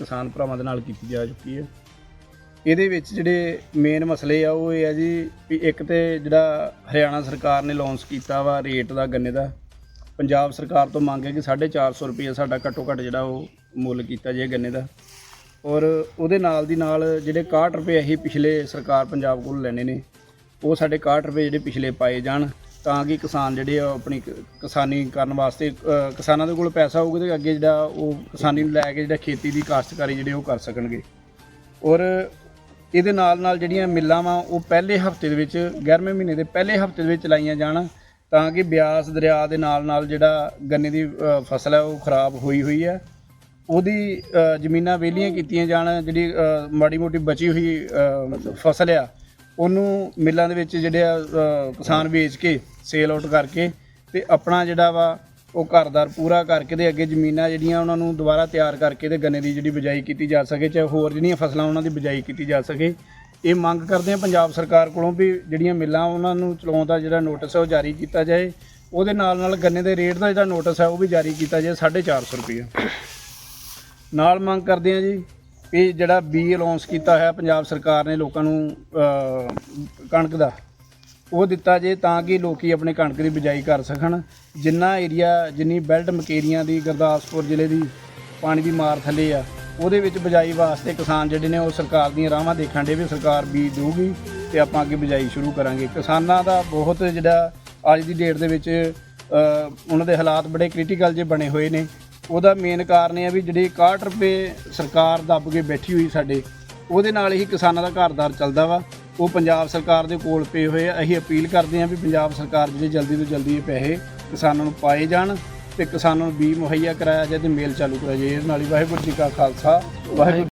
ਕਿਸਾਨ ਭਰਾਵਾਂ ਦੇ ਨਾਲ ਕੀਤੀ ਜਾ ਚੁੱਕੀ ਹੈ। ਇਹਦੇ ਵਿੱਚ ਜਿਹੜੇ ਮੇਨ ਮਸਲੇ ਆ, ਉਹ ਇਹ ਆ ਜੀ ਵੀ ਇੱਕ ਤੇ ਜਿਹੜਾ ਹਰਿਆਣਾ ਸਰਕਾਰ ਨੇ ਲਾਂਚ ਕੀਤਾ ਵਾ ਰੇਟ ਦਾ, ਗੰਨੇ ਦਾ। ਪੰਜਾਬ ਸਰਕਾਰ ਤੋਂ ਮੰਗ ਹੈ ਕਿ 450 ਰੁਪਏ ਸਾਡਾ ਘੱਟੋ ਘੱਟ ਜਿਹੜਾ ਉਹ ਮੁੱਲ ਕੀਤਾ ਜੇ ਗੰਨੇ ਦਾ। ਔਰ ਉਹਦੇ ਨਾਲ ਦੀ ਨਾਲ ਜਿਹੜੇ 61 ਰੁਪਏ ਅਸੀਂ ਪਿਛਲੇ ਸਰਕਾਰ ਪੰਜਾਬ ਕੋਲ ਲੈਣੇ ਨੇ, ਉਹ ਸਾਡੇ 61 ਰੁਪਏ ਜਿਹੜੇ ਪਿਛਲੇ ਪਾਏ ਜਾਣ। ਤਾਂ ਕਿ ਕਿਸਾਨ ਜਿਹੜੇ ਆ ਉਹ ਆਪਣੀ ਕ- ਕਿਸਾਨੀ ਕਰਨ ਵਾਸਤੇ ਅ, ਕਿਸਾਨਾਂ ਦੇ ਕੋਲ ਪੈਸਾ ਹੋਊਗਾ ਤੇ ਅੱਗੇ ਜਿਹੜਾ ਉਹ ਕਿਸਾਨੀ ਨੂੰ ਲੈ ਕੇ ਜਿਹੜਾ ਖੇਤੀ ਦੀ ਕਾਸ਼ਤਕਾਰੀ ਜਿਹੜੇ ਉਹ ਕਰ ਸਕਣਗੇ। ਔਰ ਇਹਦੇ ਨਾਲ ਨਾਲ ਜਿਹੜੀਆਂ ਮਿੱਲਾਂ ਵਾ ਉਹ ਪਹਿਲੇ ਹਫ਼ਤੇ ਦੇ ਵਿੱਚ 11ਵੇਂ ਮਹੀਨੇ ਦੇ ਪਹਿਲੇ ਹਫ਼ਤੇ ਦੇ ਵਿੱਚ ਲਾਈਆਂ ਜਾਣ ਤਾਂ ਕਿ ਬਿਆਸ ਦਰਿਆ ਦੇ ਨਾਲ ਨਾਲ ਜਿਹੜਾ ਗੰਨੇ ਦੀ ਅ, ਫਸਲ ਹੈ ਉਹ ਖਰਾਬ ਹੋਈ ਹੋਈ ਹੈ ਉਹਦੀ ਅ, ਜ਼ਮੀਨਾਂ ਵਿਹਲੀਆਂ ਕੀਤੀਆਂ ਜਾਣ ਜਿਹੜੀ ਅ, ਮਾੜੀ ਮੋਟੀ ਬਚੀ ਹੋਈ ਅ, ਫਸਲ ਆ ਉਹਨੂੰ ਮਿੱਲਾਂ ਦੇ ਵਿੱਚ ਜਿਹੜੇ ਆ ਅ, ਕਿਸਾਨ ਵੇਚ ਕੇ ਸੇਲ ਆਊਟ ਕਰਕੇ ਤੇ ਆਪਣਾ ਜਿਹੜਾ ਵਾ ਉਹ ਘਰਦਾਰ ਪੂਰਾ ਕਰਕੇ ਤੇ ਅੱਗੇ ਜ਼ਮੀਨਾਂ ਜਿਹੜੀਆਂ ਉਹਨਾਂ ਨੂੰ ਦੁਬਾਰਾ ਤਿਆਰ ਕਰਕੇ ਤੇ ਗੰਨੇ ਦੀ ਜਿਹੜੀ ਬਿਜਾਈ ਕੀਤੀ ਜਾ ਸਕੇ ਚਾਹੇ ਹੋਰ ਜਿਹੜੀਆਂ ਫਸਲਾਂ ਉਹਨਾਂ ਦੀ ਬਿਜਾਈ ਕੀਤੀ ਜਾ ਸਕੇ। ਇਹ ਮੰਗ ਕਰਦੇ ਆ ਪੰਜਾਬ ਸਰਕਾਰ ਕੋਲੋਂ ਵੀ ਜਿਹੜੀਆਂ ਮਿੱਲਾਂ ਉਹਨਾਂ ਨੂੰ ਚਲਾਉਣ ਦਾ ਜਿਹੜਾ ਨੋਟਿਸ ਹੈ ਉਹ ਜਾਰੀ ਕੀਤਾ ਜਾਏ। ਉਹਦੇ ਨਾਲ ਨਾਲ ਗੰਨੇ ਦੇ ਰੇਟ ਦਾ ਜਿਹੜਾ ਨੋਟਿਸ ਹੈ ਉਹ ਵੀ ਜਾਰੀ ਕੀਤਾ ਜਾਏ 450 ਰੁਪਏ ਨਾਲ ਮੰਗ ਕਰਦੇ ਆ ਜੀ ਇਹ ਜਿਹੜਾ ਬੀ ਅਲਾਉਂਸ ਕੀਤਾ ਹੋਇਆ ਪੰਜਾਬ ਸਰਕਾਰ ਨੇ ਲੋਕਾਂ ਨੂੰ ਕਣਕ ਦਾ, ਉਹ ਦਿੱਤਾ ਜੇ ਤਾਂ ਕਿ ਲੋਕੀ ਆਪਣੇ ਕਣਕ ਦੀ ਬਿਜਾਈ ਕਰ ਸਕਣ। ਜਿੰਨਾ ਏਰੀਆ ਜਿੰਨੀ ਬੈਲਟ ਮਕੇਰੀਆਂ ਦੀ ਗੁਰਦਾਸਪੁਰ ਜ਼ਿਲ੍ਹੇ ਦੀ ਪਾਣੀ ਦੀ ਮਾਰ ਥੱਲੇ ਆ, ਉਹਦੇ ਵਿੱਚ ਬਿਜਾਈ ਵਾਸਤੇ ਕਿਸਾਨ ਜਿਹੜੇ ਨੇ ਉਹ ਸਰਕਾਰ ਦੀਆਂ ਰਾਹਾਂ ਦੇਖਣ ਦੇ ਵੀ ਸਰਕਾਰ ਬੀਜ ਦੇਊਗੀ ਤੇ ਆਪਾਂ ਅੱਗੇ ਬਿਜਾਈ ਸ਼ੁਰੂ ਕਰਾਂਗੇ। ਕਿਸਾਨਾਂ ਦਾ ਬਹੁਤ ਜਿਹੜਾ ਅੱਜ ਦੀ ਡੇਟ ਦੇ ਵਿੱਚ ਉਹਨਾਂ ਦੇ ਹਾਲਾਤ ਬੜੇ ਕ੍ਰਿਟੀਕਲ ਜੇ ਬਣੇ ਹੋਏ ਨੇ। ਉਹਦਾ ਮੇਨ ਕਾਰਨ ਇਹ ਆ ਵੀ ਜਿਹੜੀ 61 ਰੁਪਏ ਸਰਕਾਰ ਦੱਬ ਕੇ ਬੈਠੀ ਹੋਈ ਸਾਡੇ, ਉਹਦੇ ਨਾਲ ਹੀ ਕਿਸਾਨਾਂ ਦਾ ਘਰਦਾਰ ਚੱਲਦਾ ਵਾ। ਉਹ ਪੰਜਾਬ ਸਰਕਾਰ ਦੇ ਕੋਲ ਪਏ ਹੋਏ ਆ। ਅਸੀਂ ਅਪੀਲ ਕਰਦੇ ਹਾਂ ਵੀ ਪੰਜਾਬ ਸਰਕਾਰ ਜਿਹੜੇ ਜਲਦੀ ਤੋਂ ਜਲਦੀ ਇਹ ਪੈਸੇ ਕਿਸਾਨਾਂ ਨੂੰ ਪਾਏ ਜਾਣ ਤੇ ਕਿਸਾਨਾਂ ਨੂੰ ਬੀਜ ਮੁਹੱਈਆ ਕਰਾਇਆ ਜਾਏ ਤੇ ਮੇਲ ਚਾਲੂ ਕਰਾਇਆ ਜਾਏ। ਇਸ ਨਾਲ ਹੀ ਵਾਹਿਗੁਰੂ ਜੀ ਕਾ ਖਾਲਸਾ, ਵਾਹਿਗੁਰੂ